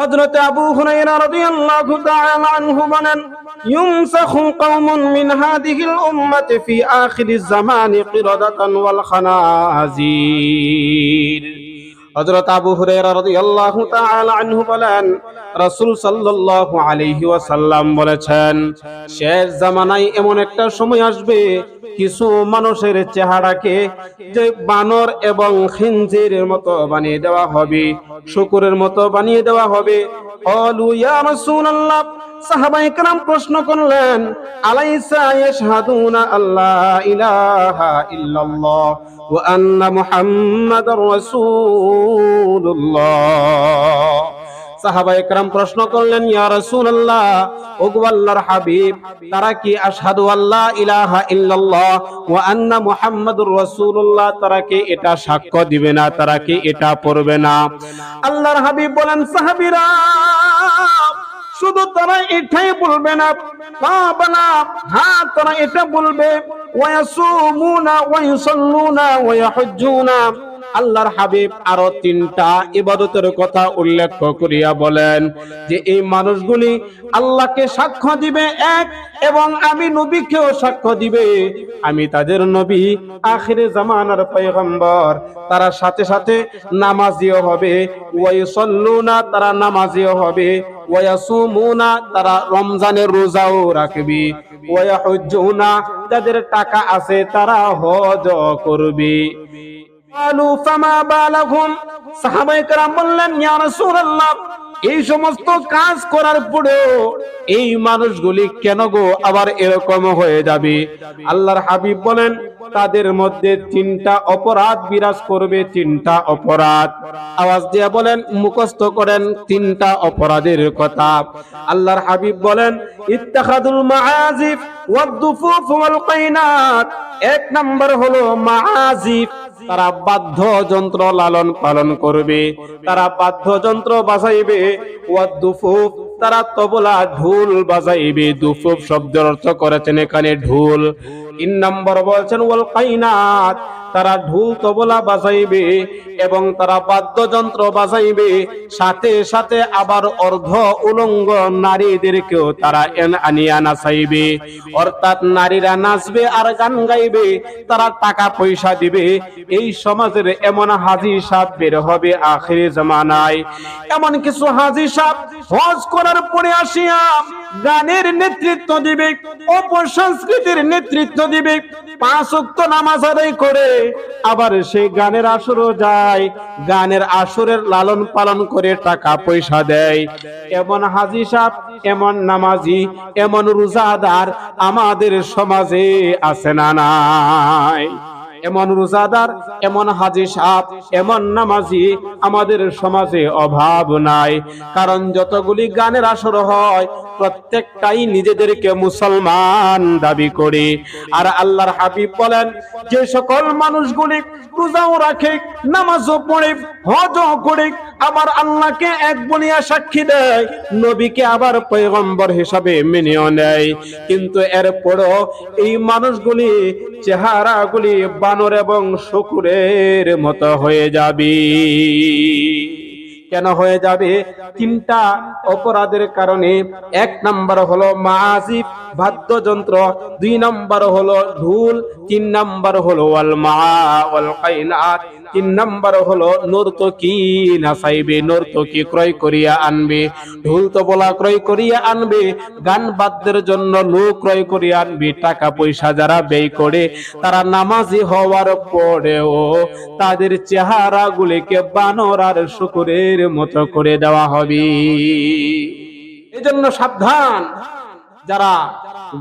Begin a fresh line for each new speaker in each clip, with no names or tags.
حضرت أبو هريرة رضي الله تعالى عنه بنن ينسخ قوم من هذه الأمة في آخر الزمان قردة والخنازير. হযরত আবু হুরায়রা রাদিয়াল্লাহু তাআলা আনহু বলেন, রাসূল সাল্লাল্লাহু আলাইহি ওয়াসাল্লাম বলেছেন, শেষ জামানায় এমন একটা সময় আসবে, কিছু মানুষের চেহারাকে যে বানর এবং খিনজিরের মতো বানিয়ে দেওয়া হবে, শুকুরের মতো বানিয়ে দেওয়া হবে। অলু ইয়া রাসূলুল্লাহ প্রশ্ন করলেন তারা আল্লাহ তারা এটা সাক্ষ্য দিবে না, তারা কি এটা পড়বে না? আল্লাহর হাবিব বলেন, সাহাবীরা শুধু তারা এটাই বলবে না পাবে না হ্যাঁ তারা এটা বলবে আল্লাহর হাবিব আরও তিনটা ইবাদতের কথা উল্লেখ করিয়া বলেন যে এই মানুষগুলি আল্লাহকে সাক্ষ্য দিবে এক, এবং আমি নবীকেও সাক্ষ্য দিবে। আমি তাদের নবী, আখিরে জামানার পয়গম্বর। তারা সাথে সাথে নামাজিও হবে, ওয়াইসল্লুনা, তারা নামাজিও হবে। ওয়াসুমুনা তারা রমজানের রোজাও রাখবি ওয়াহুজ্জুনা যাদের টাকা আছে তারা হজ করবে قالوا فما بالهم সাহাবায়ে কেরাম বললেন ইয়া রাসূলুল্লাহ এই সমস্ত কাজ করার পরেও এই মানুষগুলি কেন গো আবার এরকম হয়ে যাবে? আল্লাহর হাবিব বলেন, তাদের মধ্যে তিনটা অপরাধ বিরাজ করবে, তিনটা অপরাধ। আওয়াজ দিয়ে বলেন, মুখস্থ করেন তিনটা অপরাধের কথা। আল্লাহর হাবিব বলেন ইত্তাখাদুল মাআজিফ এক নাম্বার হলো মাআজিফ তারা বাদ্য যন্ত্র লালন পালন করবে। তারা বাদ্য যন্ত্র বাজাইবে ওয়াদ্দুফুফ তারা তবলা ঢোল বাজাইবে দুফুব শব্দের অর্থ করেছেন এখানে ঢোল। তিন নম্বর বলছেন, ওয়াল কাইনাত তারা ঢোল তবলা বাজাইবে এবং তারা বাদ্যযন্ত্র বাজাইবে। সাথে সাথে আবার অর্ধ উলঙ্গ নারীদেরকেও তারা এন আনিয়া নাচাইবে। অর্থাৎ নারীরা নাচবে আর গান গাইবে, তারা টাকা পয়সা দিবে। এই সমাজের এমন হাজি সাপ বের হবে আখেরি জামানায়। এমন কিছু হাজি সাপ হজ করার পরে আসিয়া গানের নেতৃত্ব দিবে, অপসংস্কৃতির নেতৃত্ব দিবে পাঁচ উক্ত নামাজ আদায় করে আবার সেই গানের আসরও যায়। গানের আসরের লালন পালন করে টাকা পয়সা দেয়। এমন হাজি সাহ এমন নামাজি, এমন রোজাদার আমাদের সমাজে আছে না নাই? এমন রোজাদার, এমন হাজি সাপ এমন নামাজি, আমাদের সমাজে অভাব নাই। কারণ যতগুলি গানের আসর হয়, প্রত্যেকটাই নিজেদেরকে মুসলমান দাবি করে। আর আল্লাহর হাবিব বলেন, যে সকল মানুষগুলি রোজাও রাখে, নামাজও পড়ে, হজও করে আবার আল্লাহকে এক বলিয়া সাক্ষী দেয়, নবীকে আবার পয়গম্বর হিসাবে মেনেও নেয়। কিন্তু এরপরও এই মানুষগুলি চেহারাগুলি বানর এবং শুকুরের মতো হয়ে যাবে। কেন হয়ে যাবে? তিনটা অপরাধের কারণে। এক নাম্বার হলো মাজিব বাদ্যযন্ত্র। দুই নাম্বার হলো ঢুল, তিন নাম্বার হলো তিন নাম্বার হলো নর্তকী নাচাইবে নর্তকী ক্রয় করিয়া আনবে। ঢোল তবলা ক্রয় করিয়া আনবে, গান বাদ্যের জন্য লোক ক্রয় করিয়া আনবে টাকা পয়সা যারা ব্যয় করে তারা নামাজি হওয়ার পরেও তাদের চেহারা গুলিকে বানর আর শুকুরের মতো করে দেওয়া হবে। এজন্য সাবধান। যারা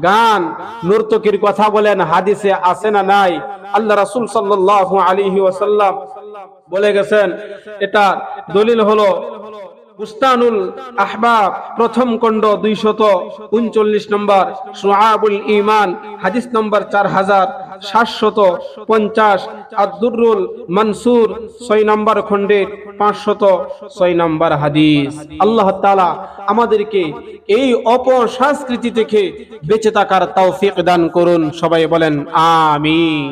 গান, নর্তকীর কথা বলেন, হাদিসে আছে না নাই, আল্লাহ রাসুল সাল্লু আলী ওয়াসাল্লাম বলে গেছেন, এটা দলিল হলো বুস্তানুল আহবাব, প্রথম খণ্ড দুইশত উনচল্লিশ নম্বর সোহাবুল ইমান হাদিস নম্বর চার হাজার সাতশত পঞ্চাশ আব্দুরুল মনসুর, ছয় নম্বর খণ্ডের পাঁচশত ছয় নম্বর হাদিস। আল্লাহ তালা আমাদেরকে এই অপসংস্কৃতি থেকে বেঁচে থাকার তৌফিক দান করুন। সবাই বলেন, আমিন।